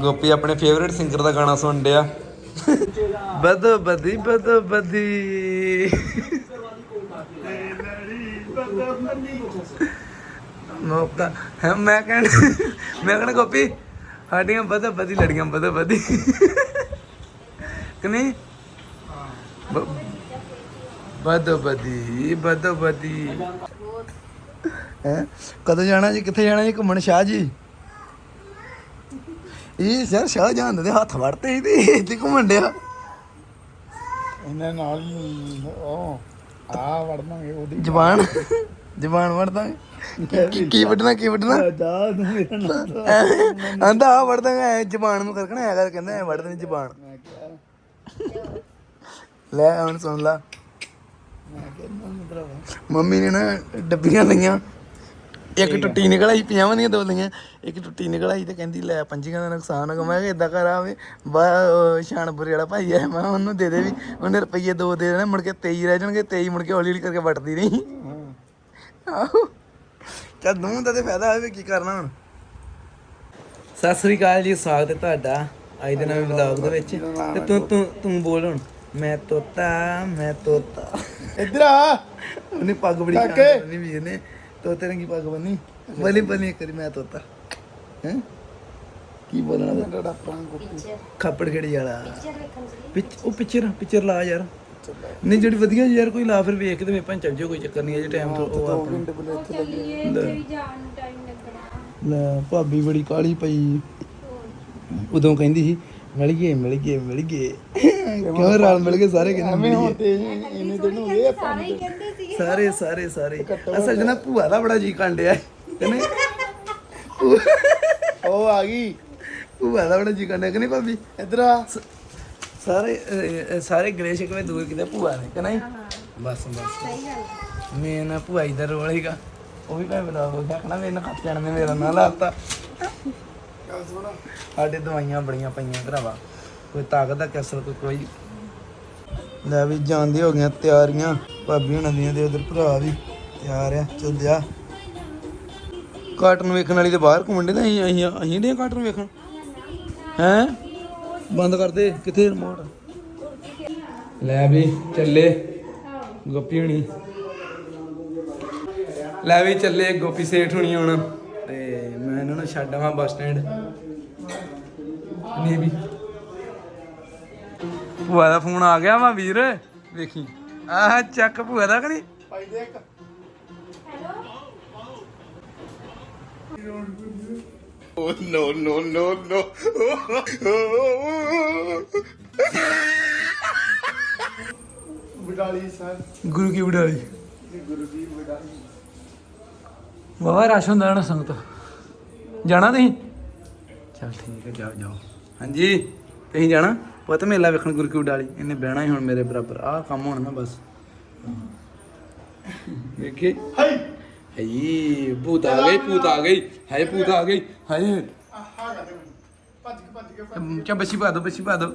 ਗੋਪੀ ਆਪਣੇ favourite singer ਦਾ ਗਾਣਾ ਸੁਣ ਡਿਆ। ਬਦੋ ਬਦੀ ਬਦੋ ਬਦੀ। ਮੌਕਾ। ਹੈ ਮੈਂ ਕਹਿਣ ਮੈਂ ਕਹਿਣਾ ਗੋਪੀ ਸਾਡੀਆਂ ਬਦੋ ਬਦੀ ਲੜੀਆਂ ਬਦੋ ਬਦੀ। ਕਿ ਨਹੀਂ? ਬਦੋ ਬਦੀ ਬਦੋ ਬਦੀ। ਹੈ? ਕਦੋਂ ਜਾਣਾ ਜੀ? ਕਿੱਥੇ ਜਾਣਾ ਜੀ? ਘੁੰਮਣ ਸ਼ਾਹ ਜੀ? ਇਹ ਸਰ ਸ਼ਾਹ ਜਾਨ ਦੇ ਹੱਥ ਵੜਤੇ ਸੀ ਤੇ ਇੱਥੇ ਘੁੰਮਣ ਡਿਆ। ਇਹਨਾਂ ਨਾਲ ਹੀ ਉਹ ਆ ਵੜਨਾਂਗੇ ਉਹਦੀ ਜ਼ਬਾਨ ਜ਼ਬਾਨ ਵੜਦਾ ਕੀ- ਕੀ ਵੱਢਣਾ ਕੀ ਵੱਢਣਾ? ਤੂੰ ਮੇਰਾ ਨਾਮ ਆਂਦਾ ਆ ਵੜਦਾ ਐ ਜ਼ਬਾਨ ਨੂੰ ਕਰਕਣਾ ਐ ਕਰ ਕਹਿੰਦਾ ਐ ਵੜਦੇ ਨੇ ਜ਼ਬਾਨ। ਮੈਂ ਕਿਹਾ ਲੈ ਹੁਣ ਸੁਣ ਲਾ। ਮੈਂ ਕਿਹਾ ਨਾ ਮਤਲਬ ਮੰਮੀ ਨੇ ਨਾ ਡੱਬੀਆਂ ਲਈਆਂ। ਇੱਕ ਟੁੱਟੀ ਨਿਕਲ ਆਈ ਪੰਜਾਹਾਂ ਦੀਆਂ ਦੋ ਲਈਆਂ। ਇੱਕ ਟੁੱਟੀ ਨਿਕਲ ਆਈ ਤੇ ਕਹਿੰਦੀ ਲੈ ਪੰਜੀਆਂ ਦਾ ਨੁਕਸਾਨ ਹੋ ਗਿਆ ਮੈਂ ਕਿਹਾ ਇਦਾਂ ਕਰ ਆਵੇ। ਬਾ ਸ਼ਾਨਪੁਰੇ ਵਾਲਾ ਭਾਈ ਆ ਮੈਂ ਉਹਨੂੰ ਦੇ ਦੇ ਵੀ। ਉਹਨੇ ਰੁਪਈਏ ਦੋ ਦੇ ਦੇਣੇ ਮੁੜ ਕੇ 23 ਰਹਿ ਜਾਣਗੇ। 23 ਮੁੜ ਕੇ ਹੌਲੀ ਹੌਲੀ ਕਰਕੇ ਵਟਦੀ ਨਹੀਂ ਆਹੋ। ਚੱਲ ਨੂੰ ਦਾ ਤੇ ਫਾਇਦਾ ਹੋਵੇ ਕੀ ਕਰਨਾ ਹੁਣ? ਸਤਿ ਸ੍ਰੀ ਅਕਾਲ ਜੀ ਸਵਾਗਤ ਹੈ ਤੁਹਾਡਾ ਅੱਜ ਦੇ ਨਵੇਂ ਵਲੌਗ ਦੇ ਵਿੱਚ। ਤੇ ਤੂੰ ਤੂੰ ਤੂੰ ਬੋਲ ਹੁਣ। ਮੈਂ ਤੋਤਾ ਮੈਂ ਤੋਤਾ। ਇੱਧਰ ਆ। ਉਹਨੇ ਪੱਗ ਬੜੀ ਕਾਕੇ। ਬੰਨੀ ਵੀਰ ਨੇ ਤੋਤੇ ਰੰਗੀ ਪੱਗ ਬੰਨੀ? ਬਲੀ ਬਲੀ ਕਰੀ ਮੈਂ ਤੋਤਾ। ਹੈ? ਕੀ ਬੋਲਣਾ ਤੂੰ? ਮੇਰਾ ਡਾਪਾਂ ਗੁੱਪੀ ਖਾਪੜ ਖੇੜੀ ਵਾਲਾ। ਪਿਚ ਉਹ ਪਿਕਚਰ ਪਿਕਚਰ ਲਾ ਯਾਰ। ਨਹੀਂ ਜਿਹੜੀ ਵਧੀਆ ਯਾਰ ਕੋਈ ਲਾ ਫਿਰ ਵੇਖ ਕੇ ਤੇ ਮੇਪਾਂ ਚੱਲ ਜਾਓ ਕੋਈ ਚੱਕਰ ਨਹੀਂ ਹੈ ਜੇ ਟਾਈਮ ਤੋਂ ਉਹ ਆਪਣਾ। ਬਲੇ ਇੱਥੇ ਲੱਗੇ ਨੂੰ ਲੱਗਣਾ। ਲੈ ਭਾਬੀ ਬੜੀ ਕਾਲੀ ਪਈ। ਉਦੋਂ ਕਹਿੰਦੀ ਸੀ ਮਿਲ ਗਏ ਮਿਲ ਗਏ ਮਿਲ ਗਏ। ਕਿਉਂ ਰਲ ਮਿਲ ਗਏ ਸਾਰੇ ਕਹਿੰਦੇ ਐਵੇਂ ਮਿਲ ਹੁਣ ਗਏ। ਤੇ ਇਹਨੇ ਦਿਨ ਹੋ ਗਏ ਆਪਾਂ ਸਾਰੇ ਹੀ ਕਹਿੰਦੇ ਸੀ ਸਾਰੇ ਸਾਰੇ ਸਾਰੇ। ਅਸਲ ਜਨਾ ਭੂਆ ਦਾ ਬੜਾ ਜੀ ਕੰਡਿਆ ਕਹਿੰਦੇ ਉਹ ਆ ਗਈ। ਭੂਆ ਦਾ ਬੜਾ ਜੀ ਕੰਡਿਆ ਕਿ ਨਹੀਂ ਭਾਬੀ? ਇੱਧਰ ਆ। ਸਾਰੇ ਸਾਰੇ ਗਲੇ ਸ਼ਿਕਵੇ ਦੂਰ ਕਿਤੇ ਭੂਆ ਨੇ ਕਿ ਨਹੀਂ? ਬਸ ਬਸ। ਸਹੀ ਗੱਲ ਮੈਂ ਨਾ ਭੂਆ ਹੀ ਦਾ ਰੋਲ ਹੀਗਾ ਉਹ ਵੀ ਭਾਵੇਂ ਬਣਾ ਹੋ ਗਿਆ ਕਹਣਾ ਮੇਰੇ ਖੱਤ ਜਾਣ ਨੇ ਮੇਰਾ ਨਾਂ ਲਾਤਾ। ਸਾਡੇ ਦਵਾਈਆਂ ਬੜੀਆਂ ਪਈਆਂ ਭਰਾਵਾ ਕੋਈ ਤਾਕਤ ਦਾ ਕਸਰ ਕੋਈ ਕੋਈ ਲੈ ਵੀ ਜਾਂਦੇ ਹੋ ਗਈਆਂ ਤਿਆਰੀਆਂ। ਭਾਬੀ ਹੁਣਾਂ ਦੀਆਂ ਦੇ ਉਧਰ ਭਰਾ ਵੀ ਤਿਆਰ ਆ, ਚੱਲਿਆ। ਕਾਰਟੂਨ ਵੇਖਣ ਵਾਲੀ ਤੇ ਬਾਹਰ ਘੁੰਮਣ ਦੇ ਨਾ ਅਸੀਂ ਅਸੀਂ ਅਸੀਂ ਦੇ ਕਾਰਟੂਨ ਵੇਖਣ। ਹੈ? ਬੰਦ ਕਰ ਦੇ, ਕਿੱਥੇ ਰਿਮੋਟ ਲੈ ਵੀ, ਚੱਲੇ। ਗੋਪੀ ਹੁਣੀ। ਲੈ ਵੀ, ਚੱਲੇ। ਗੋਪੀ ਸੇਠ ਹੁਣੀ ਹੁਣ। ਤੇ ਮੈਂ ਇਹਨਾਂ ਨੂੰ ਛੱਡ ਆਵਾਂ ਬੱਸ ਸਟੈਂਡ। ਨਹੀਂ ਵੀ। ਭੂਆ ਦਾ ਫੋਨ ਆ ਗਿਆ ਵਾ ਵੀਰ, ਵੇਖੀ। ਆਹ ਚੱਕ ਭੂਆ ਦਾ ਕਣੀ ਭਾਈ ਦੇ ਇੱਕ ਬਡਾਲੀ ਸਰ ਗੁਰੂ ਕੀ ਵਡਾਲੀ ਜੀ ਗੁਰੂ ਜੀ ਬਡਾਲੀ ਵਾਵਾ ਰਸ਼ ਹੁੰਦਾ ਨਾ ਸੰਗਤ ਜਾਣਾ ਤੁਸੀਂ ਚਲ ਠੀਕ ਹੈ ਜਾਓ ਜਾਓ ਹਾਂਜੀ ਤੁਸੀਂ ਜਾਣਾ ਪੁੱਤ ਮੇਲਾ ਵੇਖਣ ਗੁਰੂ ਕੀ ਵਡਾਲੀ ਇਹਨੇ ਬਹਿਣਾ ਹੀ ਹੁਣ ਮੇਰੇ ਬਰਾਬਰ। ਆਹ ਕੰਮ ਹੋਣਾ ਨਾ ਬਸ। ਵੇਖੇ? ਹਾਈ ਹਈ ਭੂਤ ਆ ਗਈ ਭੂਤ ਆ ਗਈ। ਹੈ ਭੂਤ ਆ ਗਈ। ਹਾਏ। ਆਹ ਗਾ ਦੇ ਮੈਨੂੰ ਭੱਜ ਕੇ ਭੱਜ ਕੇ ਭੱਜ ਚਾ ਬੱਸੀ ਪਾ ਦੋ ਬੱਸੀ ਪਾ ਦੋ।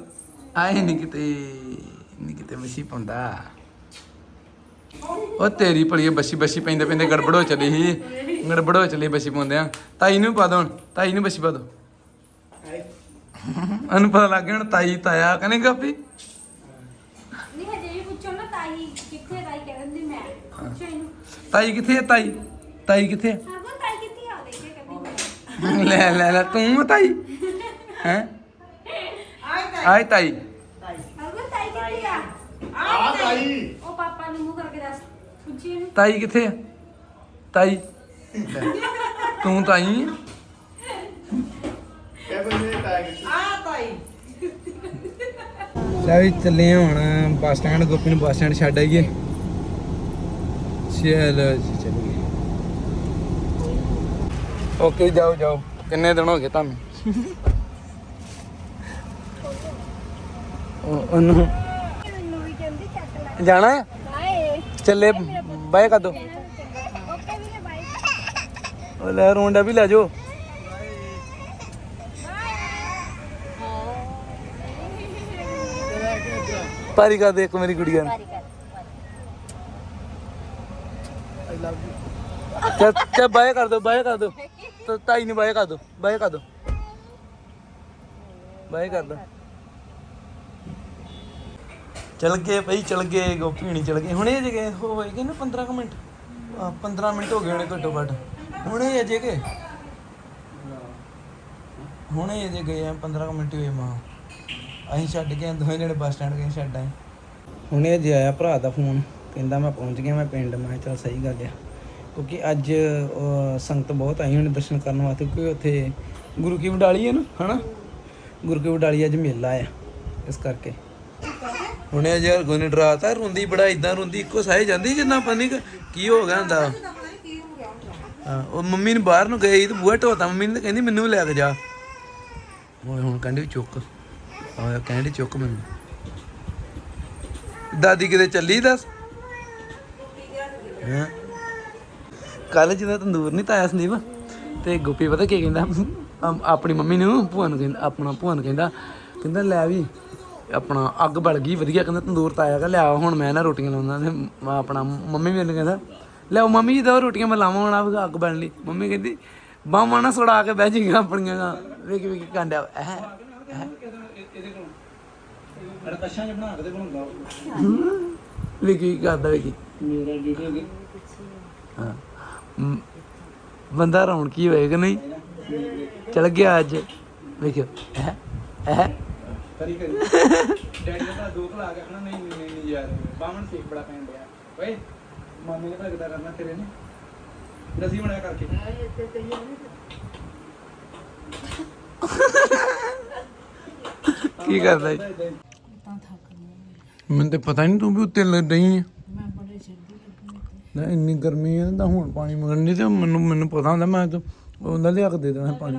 ਆਏ ਨਹੀਂ ਕਿਤੇ ਨਹੀਂ ਕਿਤੇ ਬੱਸੀ ਪਾਉਂਦਾ। ਉਹ ਤੇਰੀ ਭਲੀ ਬੱਸੀ ਬੱਸੀ ਪੈਂਦੇ ਪੈਂਦੇ ਗੜਬੜ ਚਲੀ ਸੀ। ਗੜਬੜ ਚਲੀ ਬੱਸੀ ਪਾਉਂਦੇ ਆ ਤਾਈ ਨੂੰ ਪਾ ਦੋ ਤਾਈ ਨੂੰ ਬੱਸੀ ਪਾ ਦੋ। ਉਹਨੂੰ ਪਤਾ ਲੱਗ ਗਿਆ ਹੁਣ ਤਾਈ ਤਾਇਆ ਕਹਿੰਦੇ ਕਾਪੀ ਨਹੀਂ ਹਜੇ ਵੀ ਪੁੱਛੋ ਨਾ ਤਾਈ ਕਿੱਥੇ ਤਾਈ ਕਹਿੰਦੇ ਮੈਂ ਪੁੱਛੋ ਇਹਨੂੰ। ਤਾਈ ਕਿੱਥੇ ਹੈ ਤਾਈ? ਤਾਈ ਕਿੱਥੇ ਹੈ ਹਰਗੁਣ ਤਾਈ ਕਿੱਥੇ ਆ? ਦੇਖੇ ਕਦੀ ਮੈਂ। ਲੈ ਲੈ ਲੈ ਤੂੰ ਤਾਈ? ਹੈ? ਆਈ ਤਾਈ। ਹਰਗੁਣ ਤਾਈ। ਕਿੱਥੇ ਆ? ਆ ਤਾਈ। ਉਹ ਪਾਪਾ ਨੂੰ ਮੂੰਹ ਕਰਕੇ ਦੱਸ ਪੁੱਛੀ ਇਹਨੂੰ। ਤਾਈ ਕਿੱਥੇ ਹੈ ਤਾਈ। ਲੈ, ਤੂੰ ਤਾਈ ਹੈ? ਇਹ ਬੰਦੇ ਟੈਗ ਲੈ ਵੀ ਚੱਲੇ ਹੁਣ ਬੱਸ ਸਟੈਂਡ ਗੋਪੀ ਨੂੰ ਬੱਸ ਸਟੈਂਡ ਛੱਡ ਆਈਏ। ਚਲੋ ਜੀ ਚੱਲੀਏ। ਓਕੇ ਜਾਓ ਜਾਓ। ਕਿੰਨੇ ਦਿਨ ਹੋ ਗਏ ਤੁਹਾਨੂੰ? ਉਹ- ਉਹਨੂੰ। ਮੈਨੂੰ ਵੀ ਕਹਿੰਦੀ ਚੱਕ ਲੈ ਜਾਣਾ ਹੈ? ਚੱਲੇ ਬਾਏ ਕਰ ਦੋ। ਓਕੇ ਵੀਰੇ ਬਾਏ। ਉਹ ਲੈ ਰੋਂਡਾ ਵੀ ਲੈ ਜਾਓ। ਪਾਰੀ ਕਰ ਦੇ ਇੱਕ ਮੇਰੀ ਗੁੜੀਆ ਨੂੰ। ਚੱਲ ਚੱਲ ਬਾਏ ਕਰ ਦੋ ਬਾਏ ਕਰ ਦੋ। ਤਾਂ ਤਾਈ ਨੂੰ ਬਾਏ ਕਰ ਦੋ ਬਾਏ ਕਰ ਦੋ। ਬਾਏ ਕਰਦਾ ਚਲ ਗਏ ਭਾਈ ਚਲ ਗਏ ਗੋਪੀ ਹਣੀ ਚਲ ਗਏ ਹੁਣੇ ਅਜੇ ਗਏ ਹੋਏਗੇ ਨਾ 15 ਕੁ ਮਿੰਟ? ਆ 15 ਮਿੰਟ ਹੋ ਗਏ ਹੋਣੇ ਘੱਟੋ ਘੱਟ। ਹੁਣੇ ਅਜੇ ਗਏ? ਹੁਣੇ ਅਜੇ ਗਏ ਆ 15 ਕੁ ਮਿੰਟ ਹੀ ਹੋਏ ਮਾਂ। ਅਸੀਂ ਛੱਡ ਕੇ ਆਏ, ਦੋਵੇਂ ਜਣੇ ਬੱਸ ਸਟੈਂਡ ਗਏ ਛੱਡ ਆਏ। ਹੁਣੇ ਅਜੇ ਆਇਆ ਭਰਾ ਦਾ ਫੋਨ ਕਹਿੰਦਾ ਮੈਂ ਪਹੁੰਚ ਗਿਆ ਮੈਂ ਪਿੰਡ ਮੈਂ ਕਿਹਾ ਚੱਲ ਸਹੀ ਗੱਲ ਆ। ਕਿਉਂਕਿ ਅੱਜ ਅਹ, ਸੰਗਤ ਬਹੁਤ ਆਈ ਹੋਣੀ ਦਰਸ਼ਨ ਕਰਨ ਵਾਸਤੇ ਕਿਉਂਕਿ ਉੱਥੇ ਗੁਰੂ ਕੀ ਵਡਾਲੀ ਹੈ ਨਾ ਹਨਾ? ਗੁਰੂ ਕੀ ਵਡਾਲੀ ਅੱਜ ਮੇਲਾ ਆ ਇਸ ਕਰਕੇ। ਹੁਣੇ ਹਰਗੁਣ ਨੇ ਡਰਾਤਾ ਰੋਂਦੀ ਬੜਾ ਇਦਾਂ ਰੋਂਦੀ ਇੱਕੋ ਸਾਹੇ ਜਾਂਦੀ ਜਿੰਨਾ ਪਤਾ ਨੀ ਕੀ ਹੋ ਗਿਆ ਹੁੰਦਾ? ਹਾਂ ਉਹ ਮੰਮੀ ਨੂੰ ਬਾਹਰ ਨੂੰ ਗਈ ਤੇ ਬੂਹਾ ਢੋਤਾ ਮੰਮੀ ਨੇ ਤਾਂ ਕਹਿੰਦੀ ਮੈਨੂੰ ਵੀ ਲੈ ਕੇ ਜਾ। ਓਏ ਹੁਣ ਕਹਿੰਦੀ ਵੀ ਚੁੱਕ। ਆ ਕਹਿੰਦੀ ਚੁੱਕ ਮੈਨੂੰ। ਦਾਦੀ ਕਿਤੇ ਚੱਲੀ ਦੱਸ? ਹੈਂ? ਕੱਲ ਜਦੋਂ ਤੰਦੂਰ ਨਹੀਂ ਤਾਇਆ ਸੰਦੀਪ, ਤੇ ਗੋਪੀ ਪਤਾ ਕੀ ਕਹਿੰਦਾ? ਆਪਣੀ ਮੰਮੀ ਨੂੰ ਭੂਆ ਨੂੰ ਕਹਿੰਦਾ, ਆਪਣਾ ਭੂਆ ਨੂੰ ਕਹਿੰਦਾ ਕਹਿੰਦਾ, ਲੈ ਵੀ, ਆਪਣਾ ਅੱਗ ਬਲ ਗਈ, ਵਧੀਆ, ਕਹਿੰਦਾ ਤੰਦੂਰ ਤਾਇਆ ਕਾ ਲਿਆ ਹੁਣ ਮੈਂ ਨਾ ਰੋਟੀਆਂ ਲਾਉਂਦਾ, ਤੇ ਆਪਣਾ ਮੰਮੀ ਮੈਨੂੰ ਕਹਿੰਦਾ ਲਿਆਓ ਮੰਮੀ ਜੀ ਦੋ ਰੋਟੀਆਂ ਮੈਂ ਲਾਵਾਂ ਹੁਣ ਅੱਗ ਬਲਣ ਲਈ। ਮੰਮੀ ਕਹਿੰਦੀ, ਬਾਹਾਂ ਨਾ ਸੁੜਾ ਕੇ ਬਹਿ ਜਿੰਗਾ ਆਪਣੀਆਂ ਵੇਖ ਵੇਖ, ਕਾਂਡਿਆ, ਐ। ਅੜਕਸ਼ਾਂ ਜਿਹਾ ਬਣਾ ਕੇ ਤੇ ਬਣਾਉਂਦਾ ਵੇਖੀ ਕੀ ਕਰਦਾ ਵੇਖੀ ਹਾਂ। ਮ- ਬੰਦਾ ਰੌਣਕੀ ਹੋਏਗਾ ਨਹੀਂ? ਚਲ ਗਿਆ ਅੱਜ। ਵੇਖਿਓ। ਹੈ ਹੈ ਕਰੀ ਕਰੀ। ਡੈਡੀ ਦਾ ਦੋ ਖਲਾ ਕੇ ਆਖਣਾ ਨਹੀਂ ਨਹੀਂ ਨਹੀਂ ਯਾਰ। ਬਾਹਮਣ ਸੇਕ ਬੜਾ ਪੈਣ ਡਿਆ। ਓਏ ਮਾਮੇ ਨੇ ਭਗਦਾ ਕਰਨਾ ਤੇਰੇ ਨੇ। ਦਸੀ ਬਣਿਆ ਕਰਕੇ। ਕੀ ਕਰਦਾ ਈ? ਮੈਨੂੰ ਤੇ ਪਤਾ ਨਹੀਂ ਤੂੰ ਵੀ ਉੱਤੇ ਲੱਗ ਰਹੀ ਹੈ ਨਾ ਇੰਨੀ ਗਰਮੀ ਹੈ ਤਾਂ ਹੁਣ ਪਾਣੀ ਮੰਗਣੀ ਤੇ ਮੈਨੂੰ ਮੈਨੂੰ ਪਤਾ ਹੁੰਦਾ ਮੈਂ ਤਾਂ ਉਹਨਾਂ ਲਿਆ ਕੇ ਦੇ ਦੇਣਾ ਪਾਣੀ।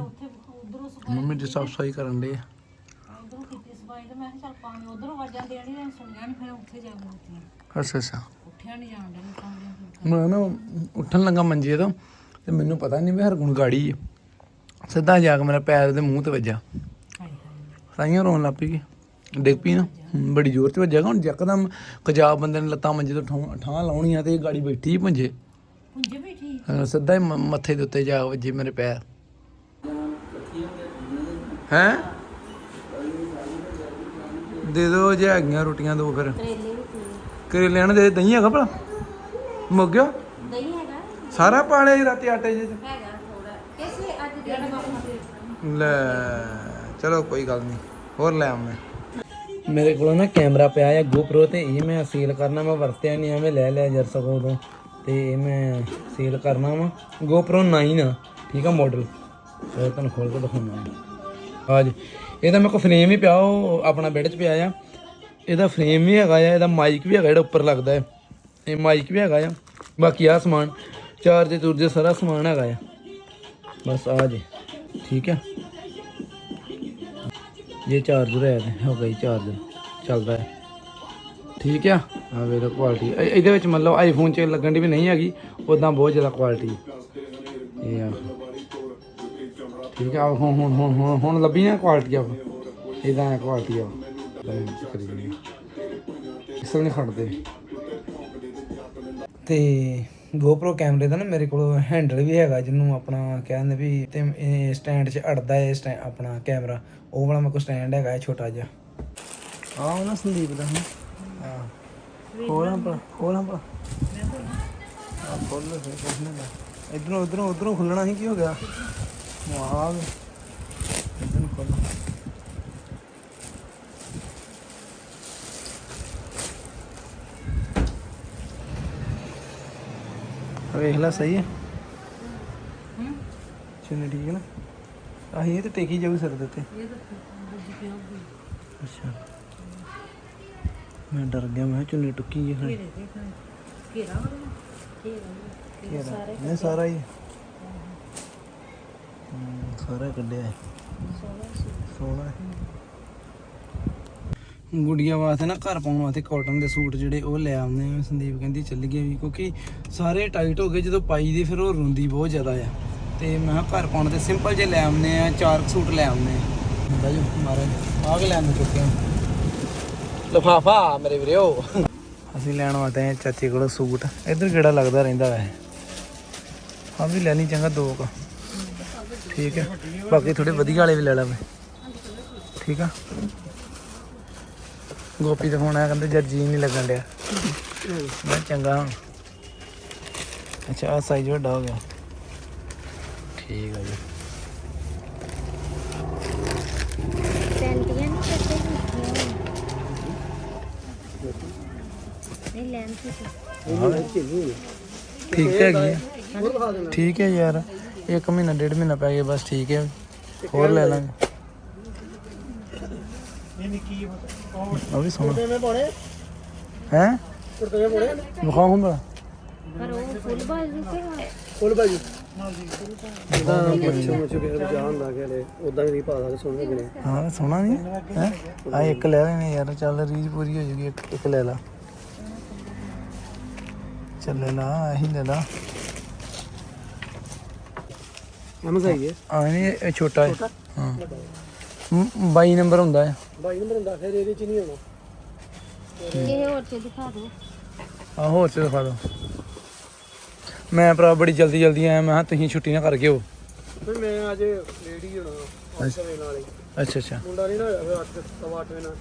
ਮੰਮੀ ਦੀ ਸਾਫ਼ ਸਫ਼ਾਈ ਕਰਨ ਦੇ ਉਧਰੋਂ ਕੀਤੀ ਸਫ਼ਾਈ ਤੇ ਮੈਂ ਕਿਹਾ ਚੱਲ ਪਾਣੀ ਉਧਰੋਂ ਵਾਜਾਂ ਦੇਣੀ ਜਾਂ ਸੁਣੀਆਂ ਨਹੀਂ ਫਿਰ ਉੱਥੇ ਜਾ ਕੇ ਉੱਠੀਆਂ ਅੱਛਾ ਅੱਛਾ। ਉੱਠਿਆ ਨਹੀਂ ਜਾਣ ਡਿਆ ਪਾਣੀ ਮੈਂ ਨਾ ਉੱਠਣ ਲੱਗਾ ਮੰਜੇ ਤੋਂ ਤੇ ਮੈਨੂੰ ਪਤਾ ਨਹੀਂ ਵੀ ਹਰਗੁਣ ਗਾੜੀ ਹੈ ਸਿੱਧਾ ਜਾ ਕੇ ਮੇਰਾ ਪੈਰ ਦੇ ਮੂੰਹ ਤੇ ਵੱਜਾ ਸਾਈਆਂ ਰੋਣ ਲੱਗ ਪਈ ਡਿੱਗ ਪਈ ਨਾ ਬੜੀ ਜ਼ੋਰ ਤੇ ਵੱਜਿਆ ਹੁਣ ਯਕਦਮ ਕਜਾਬ ਬੰਦੇ ਨੇ ਲੱਤਾਂ ਮੰਜੇ ਤੋਂ ਠਾਂ ਠਾਂ ਲਾਉਣੀਆਂ ਤੇ ਗਾੜੀ ਬੈਠੀ ਪੁੰਜੇ ਬੈਠੀ ਸਿੱਧਾ ਹੀ ਮੱਥੇ ਦੇ ਉੱਤੇ ਜਾ ਵੱਜੇ ਮੇਰੇ ਪੈਰ। ਹੈ? ਦੇ ਦੋ ਜੇ ਹੈਗੀਆਂ ਰੋਟੀਆਂ ਦੋ ਫਿਰ। ਕਰੇਲੇ ਵੀ ਪੀ ਕਰੇਲਿਆਂ ਨੂੰ ਦੇ ਦਹੀਂ ਹੈਗਾ ਭਲਾ? ਮੁੱਕ ਗਿਆ? ਦਹੀਂ ਹੈਗਾ। ਸਾਰਾ ਪਾ ਲਿਆ ਸੀ ਰਾਤੀ ਆਟੇ 'ਚ। ਹੈਗਾ ਥੋੜਾ ਕਿਸੇ ਅੱਜ ਦੇ ਲੈ। ਚਲੋ ਕੋਈ ਗੱਲ ਨਹੀਂ, ਹੋਰ ਲੈ ਆਉਂਦੇ। ਮੇਰੇ ਕੋਲ ਨਾ ਕੈਮਰਾ ਪਿਆ ਹੈ GoPro ਤੇ, ਇਹ ਮੈਂ ਸੀਲ ਕਰਨਾ ਮੈਂ ਵਰਤਿਆ ਨਹੀਂ ਐਵੇਂ ਲੈ ਲਿਆ ਜਰ ਸਕੋ ਉਦੋਂ। ਤੇ ਇਹ ਮੈਂ ਸੀਲ ਕਰਨਾ ਵਾ। GoPro 9 ਆ, ਠੀਕ ਆ ਮਾਡਲ ਇਹ ਤੁਹਾਨੂੰ ਖੋਲ ਕੇ ਦਿਖਾਉਣਾ ਹਾਂਜੀ ਇਹਦਾ ਮੇਰੇ ਕੋਲ ਫਰੇਮ ਹੀ ਪਿਆ, ਉਹ ਆਪਣਾ ਬੈੱਡ 'ਚ ਪਿਆ ਆ। ਇਹਦਾ ਫਰੇਮ ਵੀ ਹੈਗਾ ਆ, ਇਹਦਾ ਮਾਈਕ ਵੀ ਹੈਗਾ, ਜਿਹੜਾ ਉੱਪਰ ਲੱਗਦਾ ਹੈ ਇਹ ਮਾਈਕ ਵੀ ਹੈਗਾ ਆ। ਬਾਕੀ ਆ ਸਮਾਨ ਚਾਰਜਰ ਚੂਰਜਰ ਸਾਰਾ ਸਮਾਨ ਹੈਗਾ ਆ। ਬਸ ਆ ਜੇ, ਠੀਕ ਹੈ ਇਹ ਚਾਰਜਰ ਹੈ ਤੇ ਹੋ ਗਈ ਚਾਰਜਰ ਚੱਲਦਾ ਹੈ। ਠੀਕ ਆ? ਆ ਵੇਖੋ ਕੁਆਲਿਟੀ ਇਹਦੇ ਵਿੱਚ ਮਤਲਬ ਆਈਫੋਨ 'ਚ ਲੱਗਣ ਦੀ ਵੀ ਨਹੀਂ ਹੈਗੀ ਉਦਾਂ ਬਹੁਤ ਜ਼ਿਆਦਾ ਕੁਆਲਿਟੀ ਇਹ ਆ। ਠੀਕ ਆ, ਹੁਣ ਹੁਣ ਹੁਣ ਹੁਣ ਹੁਣ ਲੱਭੀ ਨਾ ਕੁਆਲਿਟੀ ਆ ਇਹਦਾ ਹੈ ਕੁਆਲਿਟੀ ਆ। ਇਸ ਨਹੀਂ ਖੜਦੇ। ਤੇ GoPro ਕੈਮਰੇ ਦਾ ਨਾ ਮੇਰੇ ਕੋਲ ਹੈਂਡਲ ਵੀ ਹੈਗਾ ਜਿਹਨੂੰ ਆਪਣਾ ਕਹਿੰਦੇ ਵੀ ਤੇ ਸਟੈਂਡ 'ਚ ਅੜਦਾ ਹੈ ਆਪਣਾ ਕੈਮਰਾ ਉਹ ਵਾਲਾ ਮੇਰੇ ਕੋਲ ਸਟੈਂਡ ਹੈਗਾ ਛੋਟਾ ਜਿਹਾ। ਆ ਉਹ ਨਾ ਸੰਦੀਪ ਦਾ ਹਾਂ ਹਾਂ। ਖੋਲਾਂ ਪਰ ਖੋਲਾਂ ਪਰ ਆ ਖੋਲ ਲੈ ਫਿਰ ਕੁਛ ਨਹੀਂ ਇਧਰੋਂ ਇਧਰੋਂ ਉਧਰੋਂ ਖੁੱਲਣਾ ਸੀ ਕੀ ਹੋ ਗਿਆ? ਵਾਹ ਇਧਰੋਂ ਖੋਲ। ਵੇਖ ਲੈ ਸਹੀ ਹੈ। ਚੁੰਨੀ ਠੀਕ ਹੈ ਨਾ। ਆਹੀ ਇਹ ਤੇ ਟੇਕੀ ਜਾਊ ਸਿਰ ਦੇ ਉੱਤੇ। ਅੱਛਾ। ਮੈਂ ਡਰ ਗਿਆ ਮੈਂ ਚੁੰਨੀ ਟੁੱਕੀ ਜੀ ਖਣੀ ਘੇਰਾ ਘੇਰਾ ਨਹੀਂ ਸਾਰਾ ਹੀ। ਸਾਰਾ ਕੱਢਿਆ ਹੈ। ਸੋਹਣਾ ਹੈ। ਗੁੜੀਆ ਵਾਸਤੇ ਨਾ ਘਰ ਪਾਉਣ ਵਾਸਤੇ ਕਾਟਨ ਦੇ ਸੂਟ ਜਿਹੜੇ ਉਹ ਲੈ ਆਉਂਦੇ ਆ। ਸੰਦੀਪ ਕਹਿੰਦੀ ਚੱਲ ਗਏ ਵੀ, ਕਿਉਂਕਿ ਸਾਰੇ ਟਾਈਟ ਹੋ ਗਏ, ਜਦੋਂ ਪਾਈ ਦੇ ਫਿਰ ਉਹ ਰੋਂਦੀ ਬਹੁਤ ਜ਼ਿਆਦਾ ਆ। ਤੇ ਮੈਂ ਕਿਹਾ ਘਰ ਪਾਉਣ 'ਤੇ ਸਿੰਪਲ ਜੇ ਲੈ ਆਉਂਦੇ ਆ, ਚਾਰ ਸੂਟ ਲੈ ਆਉਂਦੇ ਆ। ਬਾਜੂ ਮਹਾਰਾਜ ਆ ਕੇ ਲੈਣ ਨੂੰ ਚੁੱਕੇ ਆ। ਲਫਾਫਾ ਮੇਰੇ ਵੀਰੋ। ਅਸੀਂ ਲੈਣ ਵਾਸਤੇ ਆਏ ਚਾਚੇ ਕੋਲੋਂ ਸੂਟ। ਇੱਧਰ ਕਿਹੜਾ ਲੱਗਦਾ ਰਹਿੰਦਾ ਵੈ ਆ ਵੀ ਲੈਣੀ ਚੰਗਾ ਦੋ ਕ। ਠੀਕ ਹੈ ਬਾਕੀ ਥੋੜੇ ਵਧੀਆ ਵਾਲੇ ਵੀ ਲੈ ਲਾ ਮੈਂ। ਠੀਕ ਆ? ਗੋਪੀ ਦਾ ਫੋਨ ਆਇਆ ਕਹਿੰਦੇ ਜਰ ਜੀ ਨਹੀਂ ਲੱਗਣ ਡਿਆ। ਮੈਂ ਚੰਗਾ। ਹੁਣ ਅੱਛਾ ਆ ਸਾਈਜ਼ ਵੱਡਾ ਹੋ ਗਿਆ। ਠੀਕ ਆ ਜੀ। ਪੈਂਟੀਆਂ ਨਹੀਂ ਕਰਦੇ ਨਹੀਂ ਲੈਣ ਸੀ। ਠੀਕ ਹੈਗੀ ਆ। ਠੀਕ ਹੈ ਯਾਰ। ਇੱਕ ਮਹੀਨਾ ਡੇਢ ਮਹੀਨਾ ਪੈ ਗਿਆ ਬਸ ਠੀਕ ਹੈ। ਹੋਰ ਲੈ ਲਾਂਗੇ। ਵੀ ਸੋਹਣਾ। ਪਾਉਣੇ? ਹੈ? ਕੁੜਤੇ ਪਾਉਣੇ? ਵਿਖਾਓ ਹੁੰਦਾ ਪਰ ਉਹ ਫੁੱਲ ਬਾਜ਼ੂ ਤੇ ਫੁੱਲ ਭਾਜੀ ਤਾਂ ਮੱਛੋ ਮੱਛੋ ਕਿਸੇ ਨੂੰ ਚਾਹ ਹੁੰਦਾ ਕਿ ਹਲੇ। ਉਦਾਂ ਵੀ ਨਹੀਂ ਪਾ ਸਕਦੇ ਸੋਹਣੇ ਲੱਗਣੇ। ਹਾਂ ਸੋਹਣਾ ਨਹੀਂ ਹੈ? ਆ ਇੱਕ ਲੈ ਲੈਣੇ ਯਾਰ ਚੱਲ ਰੀਜ ਪੂਰੀ ਹੋ ਜੂਗੀ ਇੱਕ ਇੱਕ ਲੈ ਲਾ। ਚੱਲ ਲੈ ਲਾ ਇਹੀ ਲੈ ਲਾ। ਐਮ ਸਹੀ ਹੈ। ਆ ਨਹੀਂ ਇਹ ਛੋਟਾ ਹੈ। ਹਾਂ। 22 ਨੰਬਰ ਹੁੰਦਾ ਹੈ ਬਾਈ ਨੰਬਰ ਹੁੰਦਾ ਫਿਰ ਇਹਦੇ ਚ ਨਹੀਂ ਹੋਣਾ ਇਹ ਹੋਰ ਚ ਦਿਖਾ ਦਿਓ। ਆ ਹੋਰ ਚ ਦਿਖਾ ਦੋ ਮੈਂ ਭਰਾ ਬੜੀ ਜਲਦੀ ਜਲਦੀ ਆਇਆ ਮੈਂ ਕਿਹਾ ਤੁਸੀਂ ਛੁੱਟੀ ਨਾ ਕਰ ਗਿਓ ਫਿਰ ਮੈਂ ਅੱਜ ਲੇਡੀ ਹੋਣਾ ਅੱਛਾ। ਵੇ ਨਾਲ ਹੀ। ਅੱਛਾ ਅੱਛਾ। ਮੁੰਡਾ ਨਹੀਂ ਨਾ ਹੋਇਆ ਫਿਰ 8 ਸਵਾ 8 ਵਜੇ ਨਾਲ।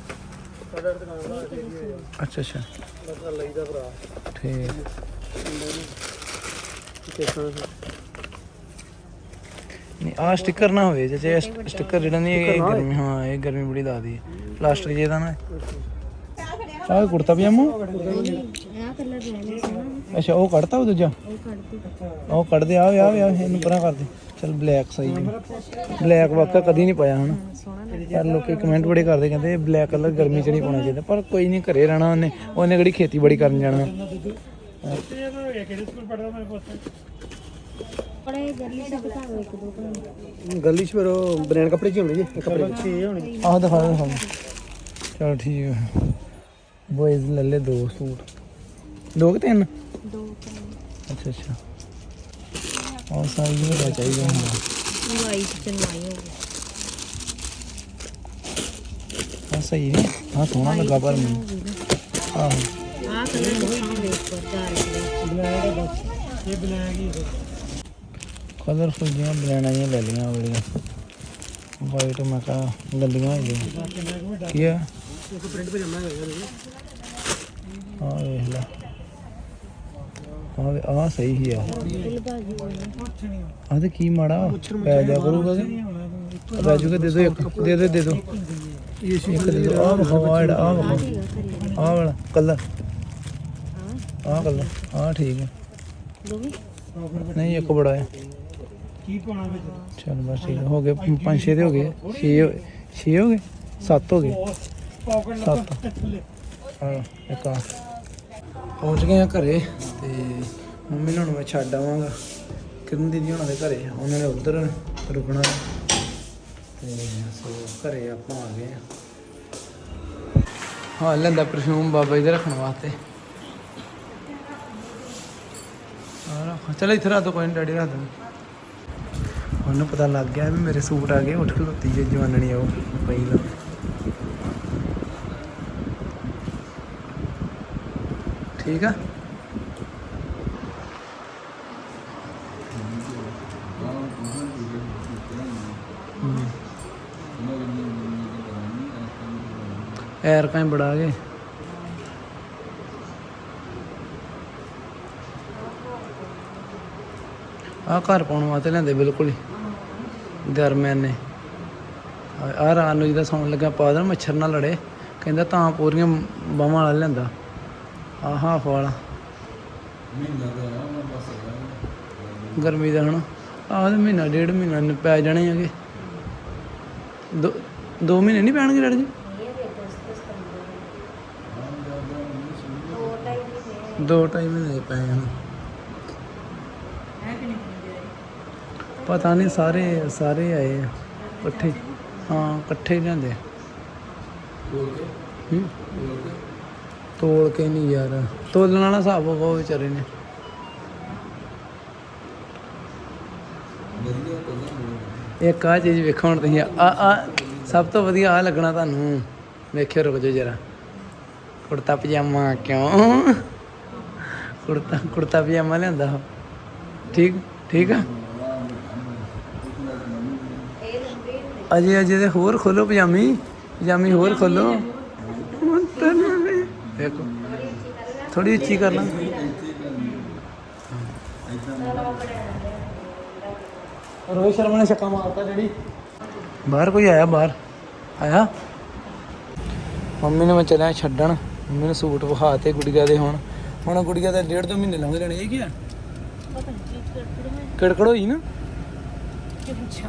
ਸਾਡਾ ਦੁਕਾਨ ਦਾ ਲੇਡੀ ਹੋਇਆ ਅੱਛਾ ਅੱਛਾ। ਬਸ ਲਈ ਦਾ ਭਰਾ। ਠੀਕ। ਕਿਸਾਂ ਨਹੀਂ ਆ ਸਟicker ਨਾ ਹੋਵੇ ਜੇ ਸਟicker ਜਿਹੜਾ ਨਹੀਂ ਇਹ ਗਰਮੀ ਹਾਂ ਇਹ ਗਰਮੀ ਬੜੀ ਲੱਗਦੀ ਹੈ ਪਲਾਸਟਿਕ ਜਿਹਦਾ ਨਾ। ਆਹ ਕੁੜਤਾ ਪਜਾਮਾ? ਅੱਛਾ ਉਹ ਕੱਢਤਾ ਉਹ ਦੂਜਾ? ਉਹ ਕੱਢ ਦੇ ਆ ਆ ਆ ਇਹਨੂੰ ਪਰਾਂ ਕਰ ਦੇ। ਚਲ ਬਲੈਕ ਸਹੀ ਹੈ। ਬਲੈਕ ਵਾਕਾ ਕਦੀ ਨਹੀਂ ਪਾਇਆ ਹਨਾ। ਯਾਰ ਲੋਕੀ ਕਮੈਂਟ ਬੜੇ ਕਰਦੇ ਕਹਿੰਦੇ ਬਲੈਕ ਕਲਰ ਗਰਮੀ ਚ ਨਹੀਂ ਪਾਉਣਾ ਚਾਹੀਦਾ। ਪਰ ਕੋਈ ਨਹੀਂ ਘਰੇ ਰਹਿਣਾ ਉਹਨੇ। ਉਹਨੇ ਕਿਹੜੀ ਖੇਤੀਬਾੜੀ ਕਰਨ ਜਾਣਾ। ਬੜੇ ਜਲਦੀ ਸੇ ਦਿਖਾ ਦਿਓ ਇੱਕ ਦੋ ਗਲੀ ਚ ਫਿਰ ਉਹ ਬ੍ਰਾਂਡ ਕੱਪੜੇ ਚ ਹੀ ਹੋਣੇ ਜੀ ਇਹ ਕੱਪੜੇ ਚ। ਹੋਣੇ। ਆਹ ਦਿਖਾ ਦੇ ਦਿਖਾ ਚਲ ਠੀਕ ਹੈ। ਬੋਇਜ਼ ਲੈ ਲੈ ਦੋ ਸੂਟ। ਦੋ ਕਿ ਤਿੰਨ? ਦੋ ਕਲਰ ਅੱਛਾ ਅੱਛਾ। ਆਹ ਸਾਈਜ਼ ਵੱਡਾ ਚਾਹੀਦਾ ਹੁੰਦਾ। ਵਾਈਟ ਤੇ ਨਾਈ ਹੋ ਗਿਆ ਆਹ ਸਹੀ ਨਹੀਂ ਆਹ ਸੋਹਣਾ ਲੱਗਾ ਪਰ ਮੈਨੂੰ। ਆਹੋ। ਆਹ ਕਲਰ ਦਿਖਾਉਂਦੇ ਉੱਪਰ ਡਾਰਕ ਇਹ ਬਲੈਕ ਹੀ ਕਲਰਫੁਲ ਜਿਹੀਆਂ ਬਲੈਣਾ ਜਿਹੀਆਂ ਲੈ ਲਈਆਂ ਵਾਲੀਆਂ। ਵਾਈਟ ਮੈਂ ਕਹਾ ਗੰਦੀਆਂ ਹੋ ਗਈਆਂ ਕੀ ਆ? ਇੱਕ ਪ੍ਰਿੰਟ ਪਜਾਮਾ ਹੈਗਾ ਇਹਦੇ ਆਹ ਵੇਖ ਲੈ। ਆਹ ਵੇ- ਆਹ ਸਹੀ ਹੀ ਆ। ਆਹ ਤੇ ਕੀ ਮਾੜਾ ਪੈ ਜਾ ਕਰੂਗਾ ਕਿ ਰਾਜੂ ਕੇ ਦੇ ਦੋ ਇੱਕ ਦੇ ਦੇ ਦੇ ਦੋ। ਇੱਕ ਦੇ ਦੋ। ਆਹ ਵਿਖਾਓ ਆਹ ਆਹ ਆ ਵਾਲਾ ਕਲਰ। ਹਾਂ ਆਹ ਕਲਰ। ਆਹ ਠੀਕ ਹੈ ਵੀ। ਨਹੀਂ ਇੱਕ ਬੜਾ ਹੈ ਕੀ ਪਾਉਣਾ ਵਿੱਚ ਚਲ ਬਸ ਠੀਕ ਹੈ ਹੋ ਗਏ ਪੰਜ ਛੇ ਦੇ ਹੋ ਗਏ। ਛੇ ਹੋ- ਛੇ ਹੋ ਗਏ? ਸੱਤ ਹੋ ਗਏ? ਪਾਕਟ ਸੱਤ। ਹਾਂ ਇੱਕ ਆ। ਪਹੁੰਚ ਗਏ ਆ ਘਰੇ ਤੇ ਮੰਮੀ ਨੂੰ ਹੁਣ ਮੈਂ ਛੱਡ ਆਵਾਂਗਾ। ਕਿਰਨ ਦੀਦੀ ਹੋਣਾ ਦੇ ਘਰੇ ਉਹਨਾਂ ਨੇ ਉੱਧਰ ਰੁਕਣਾ। ਤੇ ਸੋ ਘਰੇ ਆਪਾਂ ਆ ਗਏ ਆ। ਹਾਂ ਲੈਂਦਾ ਪਰਫਿਊਮ ਬਾਬਾ ਜੀ ਦੇ ਰੱਖਣ ਵਾਸਤੇ। ਰੱਖ। ਚਲ ਇੱਥੇ ਰੱਖ ਦੋ ਕੋਈ ਨਹੀਂ ਡੈਡੀ ਰੱਖ ਦੋ ਉਹਨੂੰ ਪਤਾ ਲੱਗ ਗਿਆ ਵੀ ਮੇਰੇ ਸੂਟ ਆ ਗਏ, ਉੱਠ ਖਲੋਤੀ ਜੇ ਜਵਾਨਣੀ ਉਹ, ਪਈ ਲਾ। ਠੀਕ ਆ? ਐਰ ਕਾਈ ਬੜਾ ਗਏ। ਆ ਘਰ ਪਾਉਣ ਵਾਸਤੇ ਲੈਂਦੇ ਬਿਲਕੁਲ ਹੀ। ਗਰਮੈਨ ਨੇ। ਆ ਰਾਤ ਨੂੰ ਜਿਹਦਾ ਸੌਣ ਲੱਗਾ ਪਾ ਦੇਣ ਮੱਛਰ ਨਾ ਲੜੇ। ਕਹਿੰਦਾ ਤਾਂ ਪੂਰੀਆਂ ਬਾਹਾਂ ਵਾਲਾ ਲੈਂਦਾ ਆ ਹਾਫ ਵਾਲਾ ਗਰਮੀ ਦਾ ਹਨਾ ਆਹ ਤੇ ਮਹੀਨਾ ਡੇਢ ਮਹੀਨਾ ਨੂੰ ਪੈ ਜਾਣੇ ਹੈਗੇ। ਦੋ ਦੋ ਮਹੀਨੇ ਨਹੀਂ ਪੈਣਗੇ ਡੈਡ ਜੀ? ਦੋ ਢਾਈ ਮਹੀਨੇ ਪਏ ਹਨ ਪਤਾ ਨਹੀਂ ਸਾਰੇ ਸਾਰੇ ਆਏ ਆ ਇਕੱਠੇ। ਹਾਂ ਇਕੱਠੇ ਹੂੰ। ਤੋਲ ਕੇ? ਨਹੀਂ ਯਾਰ। ਤੋਲਣ ਵਾਲਾ ਹਿਸਾਬ ਉਹ ਵਿਚਾਰੇ ਨੇ। ਇੱਕ ਆ ਚੀਜ਼ ਵੇਖੋ ਹੁਣ ਤੁਸੀਂ ਆ ਆ ਸਭ ਤੋਂ ਵਧੀਆ ਆ ਲੱਗਣਾ ਤੁਹਾਨੂੰ। ਵੇਖਿਓ ਰੁਕ ਜਾਓ ਜਰਾ। ਕੁੜਤਾ ਪਜਾਮਾ ਕਿਉਂ? ਕੁੜਤਾ ਕੁੜਤਾ ਪਜਾਮਾ ਲਿਆਂਦਾ। ਠੀਕ ਠੀਕ ਆ? ਅਜੇ ਅਜੇ ਦੇ ਹੋਰ ਖੋਲੋ ਪਜਾਮੀ। ਪਜਾਮੀ ਹੋਰ ਖੋਲੋ। ਦੇਖੋ। ਥੋੜੀ ਉੱਚੀ ਕਰ ਲਾਂ। ਰੋਹਿਤ ਸ਼ਰਮਾ ਨੇ ਛੱਕਾ ਮਾਰਤਾ ਜਿਹੜੀ। ਬਾਹਰ ਕੋਈ ਆਇਆ ਬਾਹਰ? ਆਇਆ? ਮੰਮੀ ਨੂੰ ਮੈਂ ਚੱਲਿਆ ਛੱਡਣ। ਮੰਮੀ ਨੇ ਸੂਟ ਵਿਖਾ ਤੇ ਗੁੜੀਆ ਦੇ ਹੁਣ। ਹੁਣ ਗੁੜੀਆ ਦੇ ਡੇਢ ਦੋ ਮਹੀਨੇ ਲੰਘ ਜਾਣੇ ਇਹ ਕੀ ਆ? ਕੜਕੜ ਹੋਈ ਨਾ?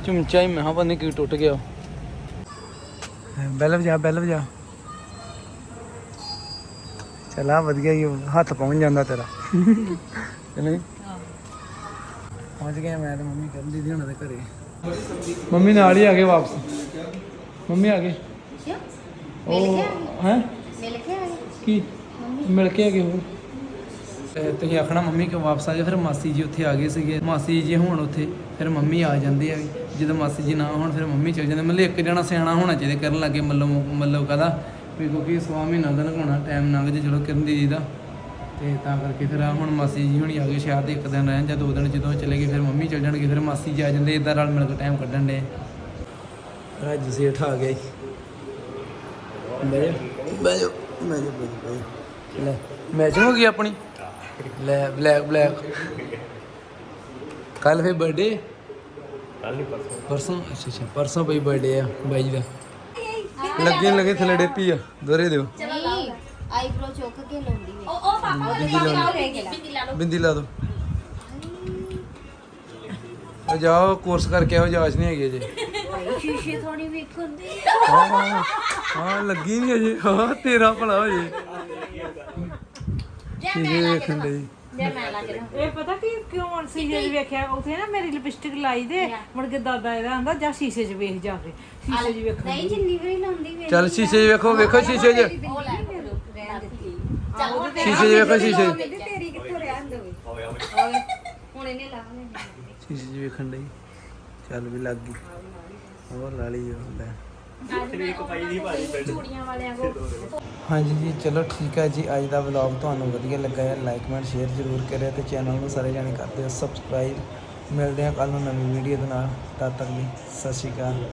ਚਮਚਾ ਹੀ ਮੈਂ ਹਾਂ ਪਤਾ ਨੀ ਕੀ ਟੁੱਟ ਗਿਆ। ਬੈਲ ਵਜਾ ਬੈਲ ਵਜਾ ਚਲਾ ਵਧੀਆ ਹੀ ਹੱਥ ਪਹੁੰਚ ਜਾਂਦਾ ਤੇਰਾ। ਨਹੀਂ? ਪਹੁੰਚ ਗਿਆ ਮੈਂ ਤੇ ਮੰਮੀ ਕਹਿੰਦੀ ਦੀ ਉਹਨਾਂ ਦੇ ਘਰੇ। ਮੰਮੀ ਨਾਲ ਹੀ ਆ ਗਏ ਵਾਪਸ। ਮੰਮੀ ਆ ਗਏ। ਕਿਉਂ? ਉਹ ਹੈ? ਮਿਲ ਕੇ ਆਏ ਕੀ? ਮਿਲ ਕੇ ਆ ਗਏ ਹੋਰ। ਤੁਸੀਂ ਆਖਣਾ ਮੰਮੀ ਕਿ ਵਾਪਸ ਆ ਜਾ ਫਿਰ ਮਾਸੀ ਜੀ ਉੱਥੇ ਆ ਗਏ ਸੀਗੇ। ਮਾਸੀ ਜੀ ਹੁਣ ਉੱਥੇ ਫਿਰ ਮੰਮੀ ਆ ਜਾਂਦੇ ਆ ਜਦੋਂ ਮਾਸੀ ਜੀ ਨਾ ਹੋਣ ਫਿਰ ਮੰਮੀ ਚਲ ਜਾਂਦੇ। ਮਤਲਬ ਇੱਕ ਜਣਾ ਸਿਆਣਾ ਹੋਣਾ ਚਾਹੀਦਾ ਕਰਨ ਲੱਗੇ ਮੱਲੋ ਮੱਲੋ ਕਹਦਾ? ਵੀ ਕਿਉਂਕਿ ਸਵਾ ਮਹੀਨਾ ਦਾ ਲੰਘਾਉਣਾ ਟਾਈਮ ਲੰਘ ਜੇ ਚਲੋ ਕਰਨ ਦੀ ਜੀ ਦਾ ਤੇ ਤਾਂ ਕਰਕੇ ਫਿਰ ਆ ਹੁਣ ਮਾਸੀ ਜੀ ਹੁਣੀ ਆ ਗਏ ਸ਼ਾਇਦ ਇੱਕ ਦਿਨ ਰਹਿਣ। ਜਾਂ ਦੋ ਦਿਨ ਜਦੋਂ ਚਲੇ ਗਏ ਫਿਰ ਮੰਮੀ ਚਲ ਜਾਣਗੇ। ਫਿਰ ਮਾਸੀ ਜੀ ਆ ਜਾਂਦੇ ਇਦਾਂ ਨਾਲ ਮਿਲ ਕੇ ਟਾਈਮ ਕੱਢਣ ਦੇ। ਰਾਜ ਸੇਠ ਆ ਗਿਆ ਜੀ। ਜਾ। ਬਹਿ ਜਾ ਲੈ ਮੈਚ ਹੋ ਗਈ ਆਪਣੀ? ਲੈ ਬਲੈਕ ਬਲੈਕ ਕੱਲ ਫੇ ਬਰਥਡੇ ਕੱਲ ਨਹੀਂ ਪਰਸੋਂ। ਪਰਸੋਂ? ਅੱਛਾ ਅੱਛਾ। ਪਰਸੋਂ ਬਈ ਬਰਥਡੇ ਆ ਬਾਈ ਦਾ। ਲੱਗੇ ਲੱਗੇ ਥੱਲੇ ਡੇਪੀ ਆ। ਦੋਰੇ ਦਿਓ। ਨਹੀਂ ਆਈਬ੍ਰੋ ਚੁੱਕ ਕੇ ਲਾਉਂਦੀ ਵੇ ਉਹ ਉਹ ਪਾਪਾ ਬਿੰਦੀ ਲਾ ਬਿੰਦੀ ਦੋ ਆ ਜਾਓ ਕੋਰਸ ਕਰਕੇ ਆਓ ਜਾਂਚ ਨਹੀਂ ਹੈਗੀ ਅਜੇ। ਸ਼ੀਸ਼ੇ ਥੋੜੀ ਵੇਖਣ ਦੀ ਹਾਂ ਹਾਂ, ਹਾਂ ਲੱਗੀ ਨਹੀਂ ਅਜੇ। ਹਾਂ ਤੇਰਾ ਭਲਾ ਹੋ ਜੇ। ਕੀ ਵੇਖਣ ਲਈ ਜੇ ਮੈਂ ਲਾ ਕੇ ਇਹ ਪਤਾ ਕੀ ਕਿਉਂ ਸ਼ੀਸ਼ੇ 'ਚ ਵੇਖਿਆ? ਉਥੇ ਨਾ ਮੇਰੀ ਲਿਪਸਟਿਕ ਲਾਈ ਦੇ। ਮੁੜ ਕੇ ਦਾਦਾ ਇਹਦਾ ਆਂਦਾ ਜਾ ਸ਼ੀਸ਼ੇ 'ਚ ਵੇਖ ਜਾ ਕੇ। ਸ਼ੀਸ਼ੇ 'ਚ ਵੇਖ। ਨਹੀਂ ਜਿੰਨੀ ਵਾਰੀ ਲਾਉਂਦੀ ਵੇ ਚੱਲ ਸ਼ੀਸ਼ੇ 'ਚ ਵੇਖੋ ਵੇਖੋ ਸ਼ੀਸ਼ੇ 'ਚ। ਉਹ ਲੈ ਰਹਿਣ ਦਿੱਤੀ ਸ਼ੀਸ਼ੇ 'ਚ ਵੇਖੋ ਸ਼ੀਸ਼ੇ। 'ਚ ਤੇਰੀ ਕਿੱਥੋਂ ਰਹਿਣ ਦੇਵੇ ਹੁਣ ਇਹਨੇ ਲਾ ਲੈਣੀ। ਸ਼ੀਸ਼ੇ 'ਚ ਵੇਖਣ ਲਈ ਚੱਲ ਵੀ ਲੱਗ ਗਈ। ਹੋਰ ਲਾ ਲਈ ਉਹ ਲੈ। ਚੂੜੀਆਂ ਵਾਲਿਆਂ ਕੋ ਹਾਂਜੀ ਜੀ, ਚਲੋ ਠੀਕ ਹੈ ਜੀ। ਅੱਜ ਦਾ ਵਲੌਗ ਤੁਹਾਨੂੰ ਵਧੀਆ ਲੱਗਾ ਹੈ ਲਾਈਕ ਕਮੈਂਟ ਸ਼ੇਅਰ ਜ਼ਰੂਰ ਕਰਿਓ ਤੇ ਚੈਨਲ ਨੂੰ ਸਾਰੇ ਜਾਣੇ ਕਰ ਦਿਓ। ਸਬਸਕ੍ਰਾਈਬ ਮਿਲਦੇ ਹਾਂ ਕੱਲ ਨੂੰ ਨਵੀਂ ਵੀਡੀਓ ਦੇ ਨਾਲ। ਤਦ ਤੱਕ ਲਈ ਸਤਿ ਸ਼੍ਰੀ ਅਕਾਲ।